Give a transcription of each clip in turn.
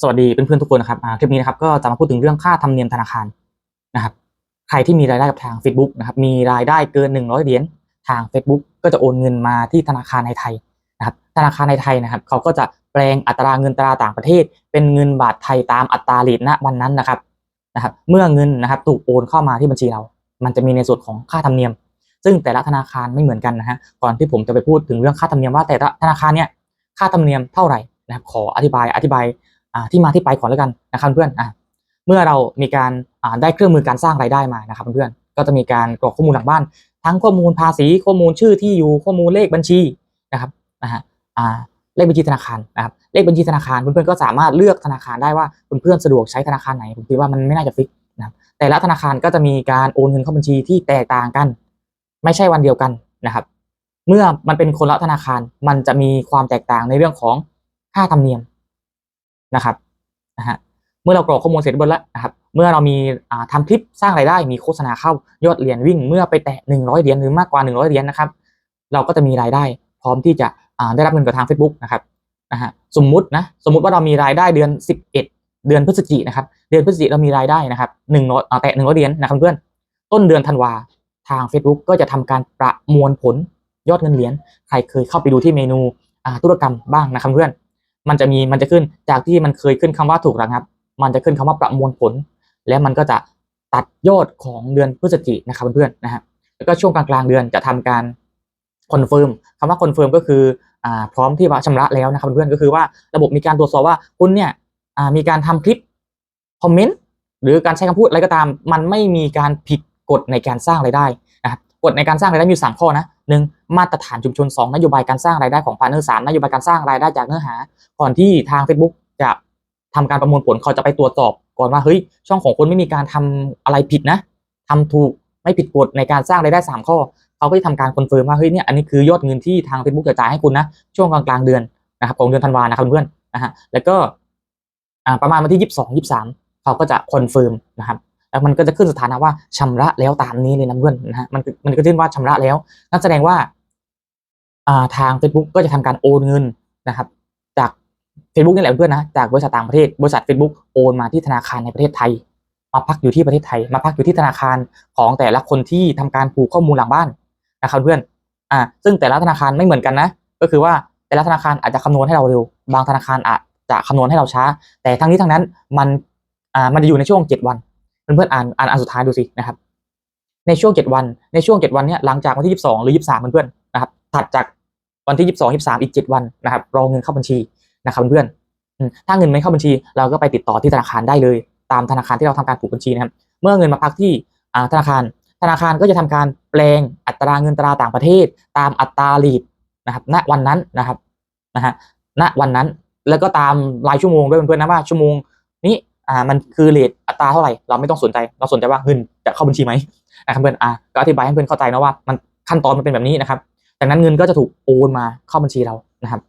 สวัสดีเพื่อนๆทุกคนนะครับคลิปนี้นะครับก็จะมาพูดถึงเรื่องค่าธรรมเนียมธนาคารนะครับ ใครที่มีรายได้กับทาง Facebook นะครับ มีรายได้เกิน 100 เหรียญทาง Facebook ก็จะโอนเงินมาที่ธนาคารในไทยนะครับ ธนาคารในไทยนะครับ เขาก็จะแปลงอัตราเงินตราต่างประเทศ เป็นเงินบาทไทยตามอัตราเรทณวันนั้นนะครับนะครับ เมื่อเงินนะครับถูกโอนเข้ามาที่บัญชีเรา มันจะมีในส่วนของค่าธรรมเนียม ซึ่งแต่ละธนาคารไม่เหมือนกันนะฮะก่อนที่ผมจะไปพูดถึงเรื่องค่าธรรมเนียมว่าแต่ละธนาคารเนี่ยค่าธรรมเนียมเท่าไหร่นะครับขออธิบายอธิบาย ที่มาที่ไปก่อนแล้วกันนะครับเพื่อนอ่าเมื่อเรามีการอ่าได้เครื่องมือการสร้างรายได้มานะครับเพื่อนก็จะมีการกรอกข้อมูลหลังบ้าน ทั้งข้อมูลภาษีข้อมูลชื่อที่อยู่ข้อมูลเลขบัญชีนะครับนะฮะอ่าเลขบัญชีธนาคารนะครับเลขบัญชีธนาคารเพื่อนๆก็สามารถเลือกธนาคารได้ว่าเพื่อนๆสะดวกใช้ธนาคารไหนผมคิดว่ามันไม่น่าจะฟิกนะครับแต่ละธนาคารก็จะมีการโอนเงินเข้าบัญชีที่แตกต่างกัน ไม่ใช่วันเดียวกันนะครับ เมื่อมันเป็นคนละธนาคารมันจะมีความแตกต่างในเรื่องของค่าธรรมเนียม นะครับนะฮะเมื่อเรากรอกข้อมูลเสร็จเรียบร้อยแล้วนะครับเมื่อเรามีอ่าทำคลิปสร้างรายได้ มีโฆษณาเข้ายอดเหรียญวิ่ง เมื่อไปแตะ100เหรียญหรือมากกว่า 100เหรียญนะครับ เราก็จะมีรายได้ พร้อมที่จะได้รับเงินกับทาง Facebook นะครับนะฮะสมมุตินะสมมุติว่าเรามีรายได้เดือน 11 เดือนพฤศจิกนะครับเดือนพฤศจิกเรามีรายได้นะครับหนึ่งร้อยแตะหนึ่งร้อยเหรียญนะครับเพื่อนต้นเดือนธันวาทาง Facebook ก็จะทำการประมวลผลยอดเงินเหรียญใครเคยเข้าไปดูที่เมนูธุรกรรมบ้างนะครับเพื่อน มันจะมีมันจะขึ้นจากที่มันเคยขึ้นคำว่าถูกระงับ มันจะขึ้นคำว่าประมวลผล และมันก็จะตัดยอดของเดือนพฤศจิกนะครับเพื่อนๆนะฮะแล้วก็ช่วงกลางๆเดือนจะทำการคอนเฟิร์มคำว่าคอนเฟิร์มก็คืออ่าพร้อมที่ว่าชำระแล้วนะครับเพื่อนๆก็คือว่าระบบมีการตรวจสอบว่าคุณเนี่ยอ่ามีการทำคลิปคอมเมนต์หรือการใช้คำพูดอะไรก็ตาม มันไม่มีการผิดกฎในการสร้างรายได้ กฎในการสร้างรายได้มีอยู่สามข้อนะหนึ่งมาตรฐานชุมชนสองนโยบายการสร้างรายได้ของพาร์เนอร์สามนโยบายการสร้างรายได้จากเนื้อหา ก่อนที่ทาง Facebook จะทำการประมวลผลเขาจะไปตรวจสอบก่อนว่าเฮ้ยช่องของคุณไม่มีการทำอะไรผิดนะทำถูกไม่ผิดกฎในการสร้างรายได้ 3 ข้อ เขาก็จะทำการคอนเฟิร์มว่าเฮ้ยเนี่ยอันนี้คือยอดเงินที่ทาง Facebook จะจ่ายให้คุณนะช่วงกลางกลางเดือนนะครับของเดือนธันวานะครับเพื่อนนะฮะแล้วก็ประมาณวันที่ 22 23 เขาก็จะคอนเฟิร์มนะครับ แล้วมันก็จะขึ้นสถานะว่าชำระแล้วตามนี้เลยนะเพื่อนนะฮะมันมันก็ขึ้นว่าชำระแล้วนั่นแสดงว่าอ่าทาง Facebook ก็จะทำการโอนเงินนะครับ จาก Facebook นี่แหละเพื่อนนะจากบริษัทต่างประเทศบริษัท Facebook โอนมาที่ธนาคารในประเทศไทย มาพักอยู่ที่ประเทศไทย มาพักอยู่ที่ธนาคารของแต่ละคนที่ทำการผูกข้อมูลหลังบ้านนะครับเพื่อนอ่าซึ่งแต่ละธนาคารไม่เหมือนกันนะ ก็คือว่าแต่ละธนาคารอาจจะคำนวณให้เราเร็ว บางธนาคารอาจจะคำนวณให้เราช้า แต่ทั้งนี้ทั้งนั้นมันอ่ามันจะอยู่ในช่วง 7 วัน เพื่อนๆอ่านอ่านอันสุดท้ายดูสินะครับ ในช่วง7วัน ในช่วง7วันเนี้ยหลังจากวันที่22หรือ23เพื่อนๆนะครับ ถัดจากวันที่22 23อีก7วันนะครับรอเงินเข้าบัญชีนะครับเพื่อนๆถ้าเงินไม่เข้าบัญชี เราก็ไปติดต่อที่ธนาคารได้เลย ตามธนาคารที่เราทำการผูกบัญชีนะครับ เมื่อเงินมาพักที่อ่าธนาคาร ธนาคารก็จะทำการแปลงอัตราเงินตราต่างประเทศ ตามอัตราลีดนะครับ ณวันนั้นนะครับนะฮะณวันนั้นแล้วก็ตามรายชั่วโมงด้วยเพื่อนๆนะว่าชั่วโมงนี้ อ่ามันคือเลทอัตราเท่าไหร่เราไม่ต้องสนใจเราสนใจว่าเงินจะเข้าบัญชีไหมนะครับเพื่อนอ่าก็อธิบายให้เพื่อนเข้าใจนะว่ามันขั้นตอนมันเป็นแบบนี้นะครับจากนั้นเงินก็จะถูกโอนมาเข้าบัญชีเรานะครับ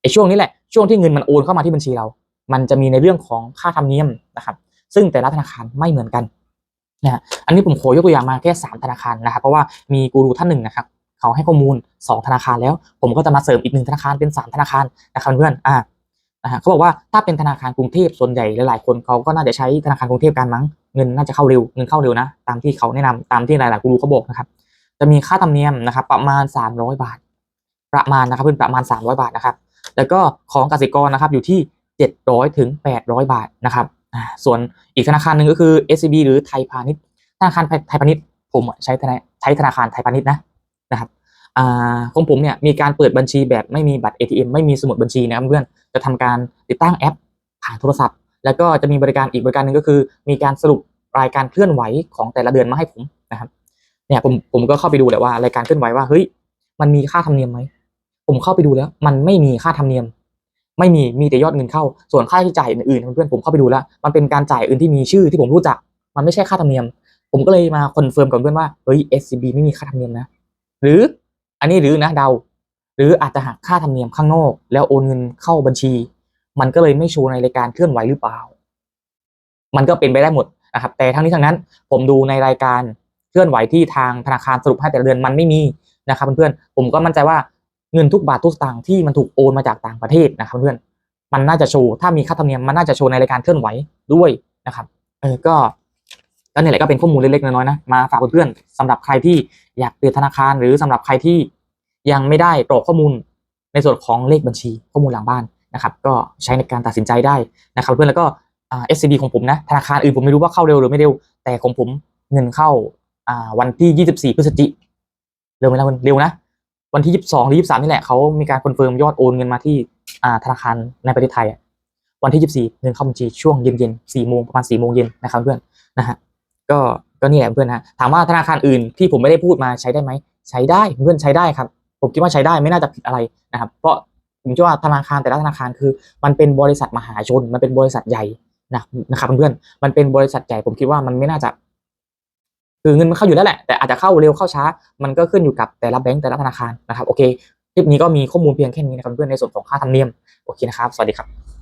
ไอ้ช่วงนี้แหละช่วงที่เงินมันโอนเข้ามาที่บัญชีเรา มันจะมีในเรื่องของค่าธรรมเนียมนะครับ ซึ่งแต่ละธนาคารไม่เหมือนกันนะฮะอันนี้ผมขอยกตัวอย่างมาแค่สามธนาคารนะครับ เพราะว่ามีกูรูท่านหนึ่งนะครับเขาให้ข้อมูลสองธนาคารแล้ว ผมก็จะมาเสริมอีกหนึ่งธนาคารเป็นสามธนาคารนะครับเพื่อนอ่า นะฮะเขาบอกว่าถ้าเป็นธนาคารกรุงเทพส่วนใหญ่หลายๆคนเขาก็น่าจะใช้ธนาคารกรุงเทพกันมั้งเงินน่าจะเข้าเร็วเงินเข้าเร็วนะ ตามที่เขาแนะนำตามที่หลายๆกูรูเขาบอกนะครับ จะมีค่าธรรมเนียมนะครับ ประมาณสามร้อยบาท ประมาณนะครับเพื่อนประมาณสามร้อยบาทนะครับ แล้วก็ของกสิกรนะครับอยู่ที่ 700ถึง800 บาทนะครับส่วนอีกธนาคารหนึ่งก็คือ SCB หรือไทยพาณิชย์ธนาคารไทยพาณิชย์ผมใช้ธนาใช้ธนาคารไทยพาณิชย์นะนะครับ ของผมเนี่ยมีการเปิดบัญชีแบบไม่มีบัตร ATM ไม่มีสมุดบัญชีนะครับเพื่อนจะทำการติดตั้งแอปผ่านโทรศัพท์ แล้วก็จะมีบริการอีกบริการหนึ่งก็คือ มีการสรุปรายการเคลื่อนไหวของแต่ละเดือนมาให้ผมนะครับเนี่ยผมผมก็เข้าไปดูแหละว่ารายการเคลื่อนไหวว่าเฮ้ยมันมีค่าธรรมเนียมไหมผมเข้าไปดูแล้ว มันไม่มีค่าธรรมเนียม ไม่มีมีแต่ยอดเงินเข้า ส่วนค่าใช้จ่ายอื่นๆเพื่อนผมเข้าไปดูแล้ว มันเป็นการจ่ายอื่นที่มีชื่อที่ผมรู้จัก มันไม่ใช่ค่าธรรมเนียม ผมก็เลยมาคอนเฟิร์มกับเพื่อนว่าเฮ้ย SCB ไม่มีค่าธรรมเนียมนะ หรือ อันนี้หรือนะเดา หรืออาจจะหักค่าธรรมเนียมข้างนอก แล้วโอนเงินเข้าบัญชี มันก็เลยไม่โชว์ในรายการเคลื่อนไหวหรือเปล่า มันก็เป็นไปได้หมดนะครับแต่ทั้งนี้ทั้งนั้น ผมดูในรายการเคลื่อนไหวที่ทางธนาคารสรุปให้แต่ละเดือนมันไม่มีนะครับเพื่อนๆผมก็มั่นใจว่าเงินทุกบาททุกสตางค์ที่มันถูกโอนมาจากต่างประเทศนะครับเพื่อนมันน่าจะโชว์ถ้ามีค่าธรรมเนียมมันน่าจะโชว์ในรายการเคลื่อนไหวด้วยนะครับเออก็ ก็นี่แหละก็เป็นข้อมูลเล็กๆน้อยๆนะมาฝากเพื่อนๆสำหรับใครที่อยากเปลี่ยนธนาคาร หรือสำหรับใครที่ยังไม่ได้กรอกข้อมูลในส่วนของเลขบัญชีข้อมูลหลังบ้านนะครับ ก็ใช้ในการตัดสินใจได้นะครับ เพื่อนแล้วก็เอ่า SCB ของผมนะธนาคารอื่นผมไม่รู้ว่าเข้าเร็วหรือไม่เร็ว แต่ของผมเงินเข้าอ่าวันที่ 24 พฤศจิเร็วไหมล่ะเร็วนะวันที่ 22 หรือ 23 นี่แหละเขามีการคอนเฟิร์มยอดโอนเงินมาที่อ่าธนาคารในประเทศไทยอะวันที่ 24 เงินเข้าบัญชีช่วงเย็นๆ4โมงประมาณ4โมงเย็นนะครับเพื่อนนะฮะ ก็ก็นี่แหละเพื่อนนะถามว่าธนาคารอื่นที่ผมไม่ได้พูดมาใช้ได้ไหมใช้ได้เพื่อนใช้ได้ครับ ผมคิดว่าใช้ได้ไม่น่าจะผิดอะไรนะครับ เพราะผมเชื่อว่าธนาคารแต่ละธนาคารคือ มันเป็นบริษัทมหาชน มันเป็นบริษัทใหญ่นะนะครับเพื่อนๆมันเป็นบริษัทใหญ่ผมคิดว่ามันไม่น่าจะ คือเงินมันเข้าอยู่แล้วแหละแต่อาจจะเข้าเร็วเข้าช้า มันก็ขึ้นอยู่กับแต่ละแบงก์แต่ละธนาคารนะครับโอเคคลิปนี้ก็มีข้อมูลเพียงแค่นี้นะครับเพื่อนในส่วนของค่าธรรมเนียมโอเคนะครับ สวัสดีครับ